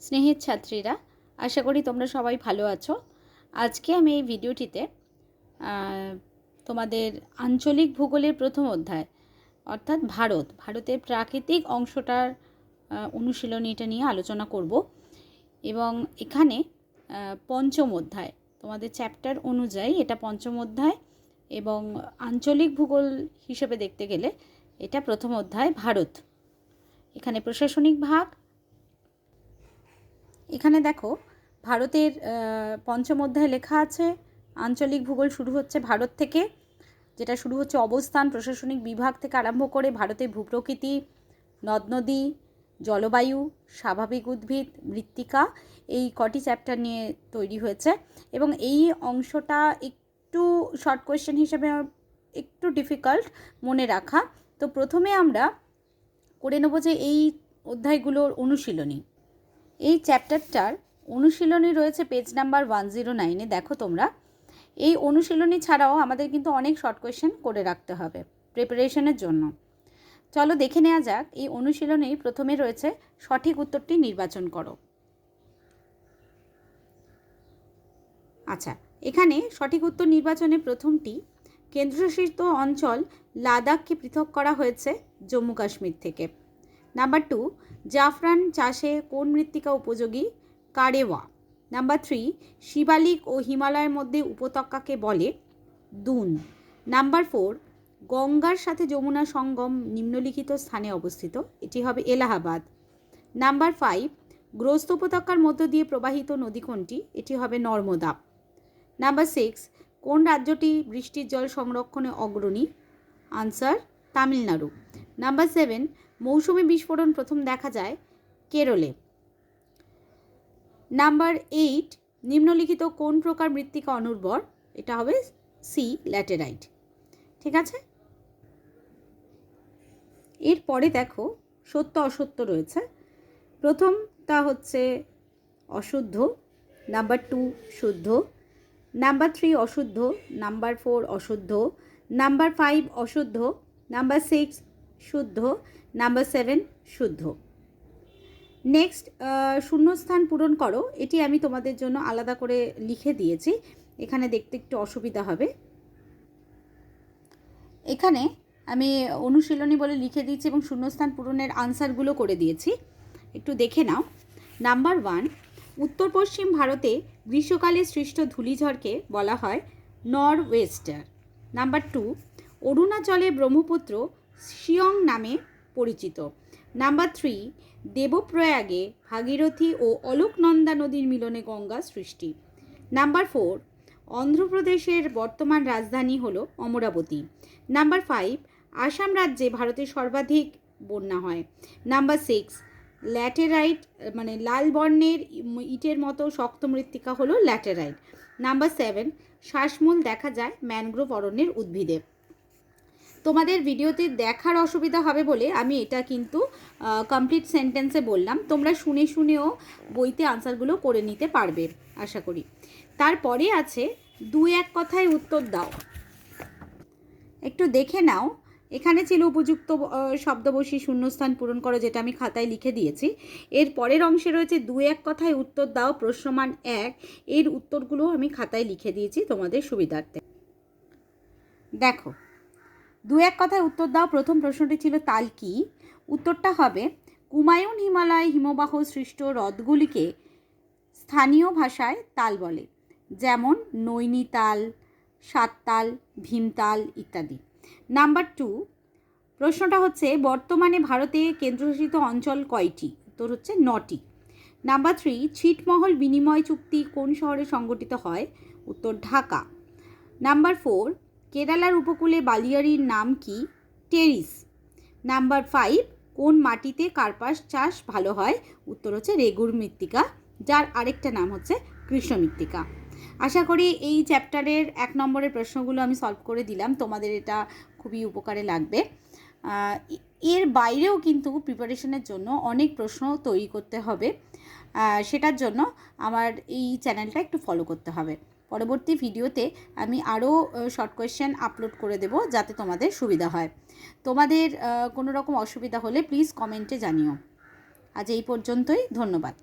স্নেহের ছাত্রীরা, আশা করি তোমরা সবাই ভালো আছো। আজকে আমি এই ভিডিওটিতে তোমাদের আঞ্চলিক ভূগোলের প্রথম অধ্যায়, অর্থাৎ ভারত, ভারতের প্রাকৃতিক অংশটার অনুশীলনীটা নিয়ে আলোচনা করব। এবং এখানে পঞ্চম অধ্যায়, তোমাদের চ্যাপ্টার অনুযায়ী এটা পঞ্চম অধ্যায় এবং আঞ্চলিক ভূগোল হিসেবে দেখতে গেলে এটা প্রথম অধ্যায় ভারত। এখানে প্রশাসনিক ভাগ এখানে দেখো, ভারতের পঞ্চম অধ্যায়ে লেখা আছে, আঞ্চলিক ভূগোল শুরু হচ্ছে ভারত থেকে, যেটা শুরু হচ্ছে অবস্থান, প্রশাসনিক বিভাগ থেকে আরম্ভ করে ভারতের ভূপ্রকৃতি নদ নদী জলবায়ু, স্বাভাবিক উদ্ভিদ, মৃত্তিকা, এই কটি চ্যাপ্টার নিয়ে তৈরি হয়েছে। এবং এই অংশটা একটু শর্ট কোয়েশ্চেন হিসেবে, একটু ডিফিকাল্ট মনে রাখা। তো প্রথমে আমরা করে নেব যে এই অধ্যায়গুলোর অনুশীলনী। এই চ্যাপ্টারটার অনুশীলনী রয়েছে পেজ নাম্বার ওয়ান জিরো নাইনে দেখো তোমরা। এই অনুশীলনী ছাড়াও আমাদের কিন্তু অনেক শর্ট কোয়েশ্চেন করে রাখতে হবে প্রিপারেশনের জন্য। চলো দেখে নেওয়া যাক, এই অনুশীলনী প্রথমে রয়েছে সঠিক উত্তরটি নির্বাচন করো। আচ্ছা এখানে সঠিক উত্তর নির্বাচনে প্রথমটি, কেন্দ্রশাসিত অঞ্চল লাদাখকে পৃথক করা হয়েছে জম্মু কাশ্মীর থেকে। নাম্বার টু জাফরান চাষে কোন মৃত্তিকা উপযোগী? কারেওয়া নাম্বার থ্রি শিবালিক ও হিমালয়ের মধ্যে উপত্যকাকে বলে দুন। নাম্বার ফোর গঙ্গার সাথে যমুনা সঙ্গম নিম্নলিখিত স্থানে অবস্থিত। এটি হবে এলাহাবাদ। নাম্বার ফাইভ গ্রস্ত উপত্যকার মধ্য দিয়ে প্রবাহিত নদী কোনটি? এটি হবে নর্মদা। নাম্বার সিক্স কোন রাজ্যটি বৃষ্টির জল সংরক্ষণে অগ্রণী? আনসার তামিলনাড়ু। নাম্বার সেভেন মৌসুমি বিস্ফোরণ প্রথম দেখা যায় কেরলে। নাম্বার এইট, নিম্নলিখিত কোন প্রকার মৃত্তিকা অনুর্বর? এটা হবে সি ল্যাটেরাইট। ঠিক আছে? এরপরে দেখো, সত্য অসত্য রয়েছে। প্রথমটা হচ্ছে অশুদ্ধ, নাম্বার টু শুদ্ধ, নাম্বার থ্রি অশুদ্ধ, নাম্বার ফোর অশুদ্ধ, নাম্বার ফাইভ অশুদ্ধ, নাম্বার সিক্স শুদ্ধ নাম্বার সেভেন শুদ্ধ। নেক্সট শূন্যস্থান পূরণ করো, এটি আমি তোমাদের জন্য আলাদা করে লিখে দিয়েছি, এখানে দেখতে একটু অসুবিধা হবে। এখানে আমি অনুশীলনী বলে লিখে দিয়েছি এবং শূন্যস্থান পূরণের আনসারগুলো করে দিয়েছি। একটু দেখে নাও। নাম্বার ওয়ান উত্তর পশ্চিম ভারতে গ্রীষ্মকালে সৃষ্ট ধূলিঝড়কে বলা হয় নর ওয়েস্টার নাম্বার টু অরুণাচলে ব্রহ্মপুত্র শিয়ং নামে পরিচিত। নাম্বার থ্রি, দেবপ্রয়াগে ভাগীরথী ও অলোকনন্দা নদীর মিলনে গঙ্গা সৃষ্টি। নাম্বার ফোর, অন্ধ্রপ্রদেশের বর্তমান রাজধানী হলো অমরাবতী। নাম্বার ফাইভ, আসাম রাজ্যে ভারতের সর্বাধিক বন্যা হয়। নাম্বার সিক্স, ল্যাটেরাইট মানে লাল বর্ণের ইটের মতো শক্ত মৃত্তিকা হলো ল্যাটেরাইট। নাম্বার সেভেন, শ্বাসমূল দেখা যায় ম্যানগ্রোভ অরণ্যের উদ্ভিদে। তোমাদের ভিডিওতে দেখার অসুবিধা হবে বলে আমি এটা কিন্তু কমপ্লিট সেন্টেন্সে বললাম। তোমরা শুনে শুনেও বইতে আনসারগুলো করে নিতে পারবে, আশা করি। তারপরে আছে দু এক কথায় উত্তর দাও। একটু দেখে নাও। এখানে ছিল উপযুক্ত শব্দবশী শূন্যস্থান পূরণ করো, যেটা আমি খাতায় লিখে দিয়েছি। এর পরের অংশে রয়েছে দু এক কথায় উত্তর দাও, প্রশ্নমান এক। এর উত্তরগুলো আমি খাতায় লিখে দিয়েছি তোমাদের সুবিধার্থে। দেখো দু এক কথায় উত্তর দাও। প্রথম প্রশ্নটি ছিল, তাল কি? উত্তরটা হবে, কুমায়ুন হিমালয় হিমবাহ সৃষ্ট হ্রদগুলিকে স্থানীয় ভাষায় তাল বলে, যেমন নৈনিতাল সাততাল ভীমতাল ইত্যাদি। নাম্বার টু, প্রশ্নটা হচ্ছে, বর্তমানে ভারতে কেন্দ্রশাসিত অঞ্চল কয়টি? উত্তর হচ্ছে, নটি। নাম্বার থ্রি, ছিটমহল বিনিময় চুক্তি কোন শহরে সংগঠিত হয়? উত্তর, ঢাকা। নাম্বার ফোর কেরালার উপকূলে বালিয়াড়ির নাম কি? টেরিস। নাম্বার ফাইভ, কোন মাটিতে কার্পাস চাষ ভালো হয়? উত্তর হচ্ছে রেগুর মৃত্তিকা, যার আরেকটা নাম হচ্ছে কৃষ্ণ মৃত্তিকা। আশা করি এই চ্যাপ্টারের এক নম্বরের প্রশ্নগুলো আমি সলভ করে দিলাম, তোমাদের এটা খুবই উপকারে লাগবে। এর বাইরেও কিন্তু প্রিপারেশনের জন্য অনেক প্রশ্ন তৈরি করতে হবে। সেটার জন্য আমার এই চ্যানেলটা একটু ফলো করতে হবে। পরবর্তী ভিডিওতে আমি আরও শর্ট কোয়েশ্চেন আপলোড করে দেব যাতে তোমাদের সুবিধা হয়। তোমাদের কোনো রকম অসুবিধা হলে প্লিজ কমেন্টে জানিও। আজ এই পর্যন্তই, ধন্যবাদ।